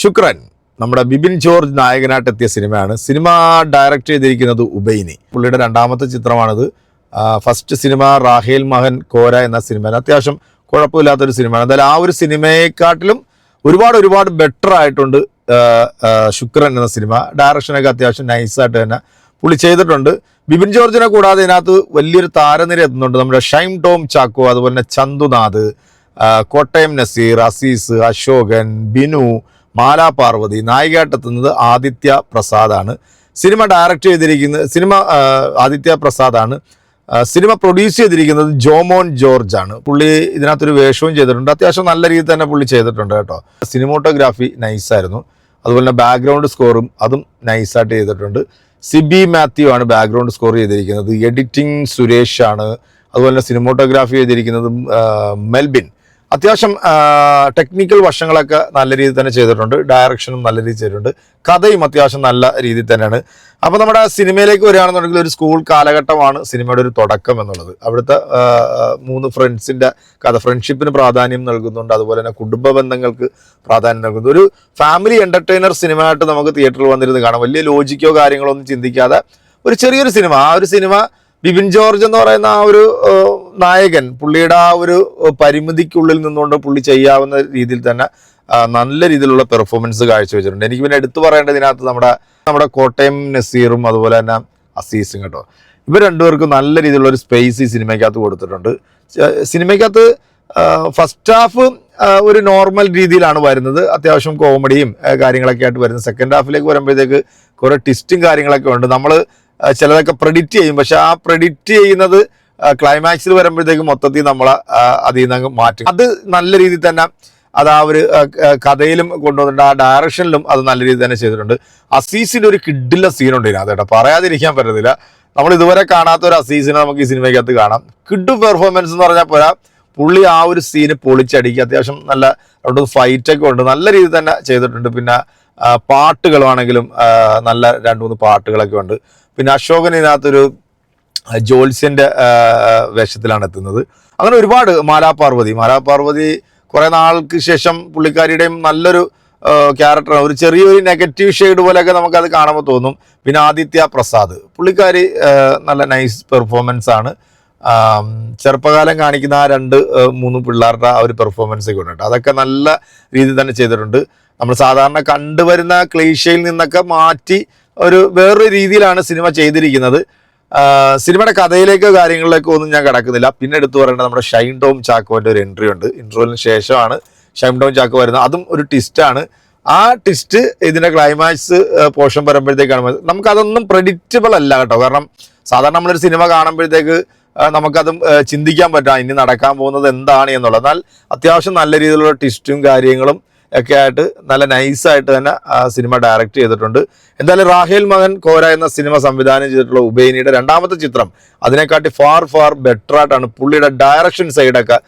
ശുക്രൻ നമ്മുടെ ബിബിൻ ജോർജ് നായകനായിട്ട് എത്തിയ സിനിമയാണ്. സിനിമ ഡയറക്റ്റ് ചെയ്തിരിക്കുന്നത് ഉബൈനി. പുള്ളിയുടെ രണ്ടാമത്തെ ചിത്രമാണിത്. ഫസ്റ്റ് സിനിമ റാഹേൽ മഹൻ കോര എന്ന സിനിമയാണ്. അത്യാവശ്യം കുഴപ്പമില്ലാത്തൊരു സിനിമയാണ്. എന്തായാലും ആ ഒരു സിനിമയെക്കാട്ടിലും ഒരുപാട് ഒരുപാട് ബെറ്റർ ആയിട്ടുണ്ട് ശുക്രൻ എന്ന സിനിമ. ഡയറക്ഷനൊക്കെ അത്യാവശ്യം നൈസായിട്ട് തന്നെ പുള്ളി ചെയ്തിട്ടുണ്ട്. ബിബിൻ ജോർജിനെ കൂടാതെ ഇതിനകത്ത് വലിയൊരു താരനിര എത്തുന്നുണ്ട്. നമ്മുടെ ഷൈം ടോം ചാക്കോ അതുപോലെ തന്നെ ചന്തുനാഥ് കോട്ടയം നസീർ അസീസ് അശോകൻ ബിനു മാല പാർവതി നായികയായിട്ടെത്തുന്നത് ആദിത്യ പ്രസാദാണ്. സിനിമ ഡയറക്റ്റ് ചെയ്തിരിക്കുന്നത് സിനിമ ആദിത്യ പ്രസാദാണ്. സിനിമ പ്രൊഡ്യൂസ് ചെയ്തിരിക്കുന്നത് ജോമോൻ ജോർജ് ആണ് പുള്ളി ഇതിനകത്തൊരു വേഷവും ചെയ്തിട്ടുണ്ട്. അത്യാവശ്യം നല്ല രീതിയിൽ തന്നെ പുള്ളി ചെയ്തിട്ടുണ്ട് കേട്ടോ. സിനിമോട്ടോഗ്രാഫി നൈസായിരുന്നു അതുപോലെ തന്നെ ബാക്ക്ഗ്രൗണ്ട് സ്കോറും അതും നൈസായിട്ട് ചെയ്തിട്ടുണ്ട്. സിബി മാത്യു ആണ് ബാക്ക്ഗ്രൗണ്ട് സ്കോർ ചെയ്തിരിക്കുന്നത്. എഡിറ്റിംഗ് സുരേഷ് ആണ്. അതുപോലെ തന്നെ സിനിമോട്ടോഗ്രാഫി ചെയ്തിരിക്കുന്നത് മെൽബിൻ. അത്യാവശ്യം ടെക്നിക്കൽ വശങ്ങളൊക്കെ നല്ല രീതിയിൽ തന്നെ ചെയ്തിട്ടുണ്ട്. ഡയറക്ഷനും നല്ല രീതിയിൽ ചെയ്തിട്ടുണ്ട്. കഥയും അത്യാവശ്യം നല്ല രീതിയിൽ തന്നെയാണ്. അപ്പോൾ നമ്മുടെ സിനിമയിലേക്ക് വരികയാണെന്നുണ്ടെങ്കിൽ ഒരു സ്കൂൾ കാലഘട്ടമാണ് സിനിമയുടെ ഒരു തുടക്കം എന്നുള്ളത്. അവിടുത്തെ മൂന്ന് ഫ്രണ്ട്സിന്റെ കഥ ഫ്രണ്ട്ഷിപ്പിന് പ്രാധാന്യം നൽകുന്നുണ്ട്. അതുപോലെ തന്നെ കുടുംബ ബന്ധങ്ങൾക്ക് പ്രാധാന്യം നൽകുന്നു ഒരു ഫാമിലി എന്റർടൈനർ സിനിമയായിട്ട് നമുക്ക് തിയേറ്ററിൽ വന്നിരുന്ന് കാണാം. വലിയ ലോജിക്കോ കാര്യങ്ങളോ ഒന്നും ചിന്തിക്കാതെ ഒരു ചെറിയൊരു സിനിമ. ആ ഒരു സിനിമ ബിബിൻ ജോർജ് എന്ന് പറയുന്ന ആ ഒരു നായകൻ പുള്ളിയുടെ ആ ഒരു പരിമിതിക്കുള്ളിൽ നിന്നുകൊണ്ട് പുള്ളി ചെയ്യാവുന്ന രീതിയിൽ തന്നെ നല്ല രീതിയിലുള്ള പെർഫോമൻസ് കാഴ്ചവെച്ചിട്ടുണ്ട്. എനിക്ക് പിന്നെ എടുത്തു പറയേണ്ടത് ഇതിനകത്ത് നമ്മുടെ നമ്മുടെ കോട്ടയം നസീറും അതുപോലെ തന്നെ അസീസും കേട്ടോ. ഇവർ രണ്ടുപേർക്കും നല്ല രീതിയിലുള്ള ഒരു സ്പേസ് ഈ സിനിമയ്ക്കകത്ത് കൊടുത്തിട്ടുണ്ട്. സിനിമയ്ക്കകത്ത് ഫസ്റ്റ് ഹാഫ് ഒരു നോർമൽ രീതിയിലാണ് വരുന്നത്. അത്യാവശ്യം കോമഡിയും കാര്യങ്ങളൊക്കെ ആയിട്ട് വരുന്നത്. സെക്കൻഡ് ഹാഫിലേക്ക് വരുമ്പോഴത്തേക്ക് കുറേ ട്വിസ്റ്റും കാര്യങ്ങളൊക്കെ ഉണ്ട്. നമ്മൾ ചിലതൊക്കെ പ്രെഡിക്റ്റ് ചെയ്യും. പക്ഷെ ആ പ്രെഡിക്റ്റ് ചെയ്യുന്നത് ക്ലൈമാക്സിൽ വരുമ്പോഴത്തേക്ക് മൊത്തത്തിൽ നമ്മളെ അതിൽ നിന്ന് അങ്ങ് മാറ്റും. അത് നല്ല രീതിയിൽ തന്നെ അത് ആ ഒരു കഥയിലും കൊണ്ടുവന്നിട്ടുണ്ട്. ആ ഡയറക്ഷനിലും അത് നല്ല രീതിയിൽ തന്നെ ചെയ്തിട്ടുണ്ട്. അസീസിന്റെ ഒരു കിഡില്ല സീനുണ്ട് ഇതിനകത്ത് കേട്ടോ. പറയാതിരിക്കാൻ പറ്റത്തില്ല. നമ്മൾ ഇതുവരെ കാണാത്ത ഒരു അസീസിനെ നമുക്ക് ഈ സിനിമയ്ക്കകത്ത് കാണാം. കിഡ് പെർഫോമൻസ് എന്ന് പറഞ്ഞാൽ പോരാ പുള്ളി ആ ഒരു സീന് പൊളിച്ചടിക്കുക. അത്യാവശ്യം നല്ല അവിടെ ഫൈറ്റൊക്കെ ഉണ്ട്. നല്ല രീതിയിൽ തന്നെ ചെയ്തിട്ടുണ്ട്. പിന്നെ പാട്ടുകളാണെങ്കിലും നല്ല രണ്ട് മൂന്ന് പാട്ടുകളൊക്കെ ഉണ്ട്. പിന്നെ അശോകൻ ഇതിനകത്തൊരു ജോത്സ്യന്റെ വേഷത്തിലാണ് എത്തുന്നത്. അങ്ങനെ ഒരുപാട് മാലാപാർവതി മാലാപാർവതി കുറെ നാൾക്ക് ശേഷം പുള്ളിക്കാരിയുടെയും നല്ലൊരു ക്യാരക്ടർ ഒരു ചെറിയൊരു നെഗറ്റീവ് ഷെയ്ഡ് പോലെയൊക്കെ നമുക്കത് കാണുമ്പോൾ തോന്നും. പിന്നെ ആദിത്യ പ്രസാദ്. പുള്ളിക്കാരി നല്ല നൈസ് പെർഫോമൻസ് ആണ്. ചെറുപ്പകാലം കാണിക്കുന്ന ആ രണ്ട് മൂന്ന് പിള്ളേരുടെ ആ ഒരു പെർഫോമൻസ് ഒക്കെ ഉണ്ട് അതൊക്കെ നല്ല രീതിയിൽ തന്നെ ചെയ്തിട്ടുണ്ട്. നമ്മൾ സാധാരണ കണ്ടുവരുന്ന ക്ലീഷയിൽ നിന്നൊക്കെ മാറ്റി ഒരു വേറൊരു രീതിയിലാണ് സിനിമ ചെയ്തിരിക്കുന്നത്. സിനിമയുടെ കഥയിലേക്കോ കാര്യങ്ങളിലേക്കോ ഒന്നും ഞാൻ കിടക്കുന്നില്ല. പിന്നെ എടുത്തു പറയേണ്ടത് നമ്മുടെ ഷൈൻ ടോം ചാക്കോന്റെ ഒരു എൻട്രി ഉണ്ട്. ഇൻട്രോലിന് ശേഷമാണ് ഷൈൻ ടോം ചാക്കോ വരുന്നത്. അതും ഒരു ട്വിസ്റ്റാണ് ആ ട്വിസ്റ്റ് ഇതിന്റെ ക്ലൈമാക്സ് പോർഷൻ വരുമ്പോഴത്തേക്കാണ് നമുക്കതൊന്നും പ്രഡിക്റ്റബിൾ അല്ല കേട്ടോ. കാരണം സാധാരണ നമ്മളൊരു സിനിമ കാണുമ്പോഴത്തേക്ക് നമുക്കത് ചിന്തിക്കാൻ പറ്റാം ഇനി നടക്കാൻ പോകുന്നത് എന്താണ് എന്നുള്ളത്. എന്നാൽ അത്യാവശ്യം നല്ല രീതിയിലുള്ള ട്വിസ്റ്റും കാര്യങ്ങളും ഒക്കെ ആയിട്ട് നല്ല നൈസായിട്ട് തന്നെ ആ സിനിമ ഡയറക്റ്റ് ചെയ്തിട്ടുണ്ട്. എന്തായാലും റാഹേൽ മകൻ കോര എന്ന സിനിമ സംവിധാനം ചെയ്തിട്ടുള്ള ഉബൈനിയുടെ രണ്ടാമത്തെ ചിത്രം അതിനെക്കാട്ടി ഫാർ ഫാർ ബെറ്റർ ആയിട്ടാണ് പുള്ളിയുടെ ഡയറക്ഷൻ സൈഡൊക്കെ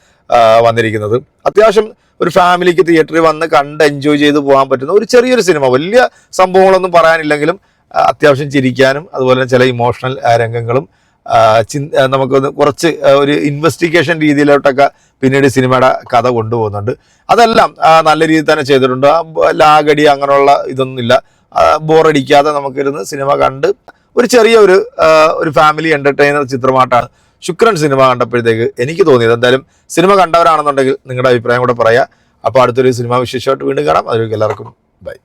വന്നിരിക്കുന്നത്. അത്യാവശ്യം ഒരു ഫാമിലിക്ക് തിയേറ്ററിൽ വന്ന് കണ്ട് എൻജോയ് ചെയ്ത് പോകാൻ പറ്റുന്ന ഒരു ചെറിയൊരു സിനിമ വലിയ സംഭവങ്ങളൊന്നും പറയാനില്ലെങ്കിലും അത്യാവശ്യം ചിരിക്കാനും അതുപോലെ ചില ഇമോഷണൽ രംഗങ്ങളും നമുക്കൊന്ന് കുറച്ച് ഒരു ഇൻവെസ്റ്റിഗേഷൻ രീതിയിലോട്ടൊക്കെ പിന്നീട് സിനിമയുടെ കഥ കൊണ്ടുപോകുന്നുണ്ട്. അതെല്ലാം നല്ല രീതിയിൽ തന്നെ ചെയ്തിട്ടുണ്ട്. ലാഗടി അങ്ങനെയുള്ള ഇതൊന്നുമില്ല. ബോറടിക്കാതെ നമുക്കിരുന്ന് സിനിമ കണ്ട് ഒരു ചെറിയ ഒരു ഒരു ഫാമിലി എന്റർടൈനർ ചിത്രമായിട്ടാണ് ശുക്രൻ സിനിമ കണ്ടപ്പോഴത്തേക്ക് എനിക്ക് തോന്നിയത്. എന്തായാലും സിനിമ കണ്ടവരാണെന്നുണ്ടെങ്കിൽ നിങ്ങളുടെ അഭിപ്രായം കൂടെ പറയാം. അപ്പോൾ അടുത്തൊരു സിനിമ വിശേഷമായിട്ട് വീണ്ടും കാണാം. അതിലേക്ക് എല്ലാവർക്കും ബൈ.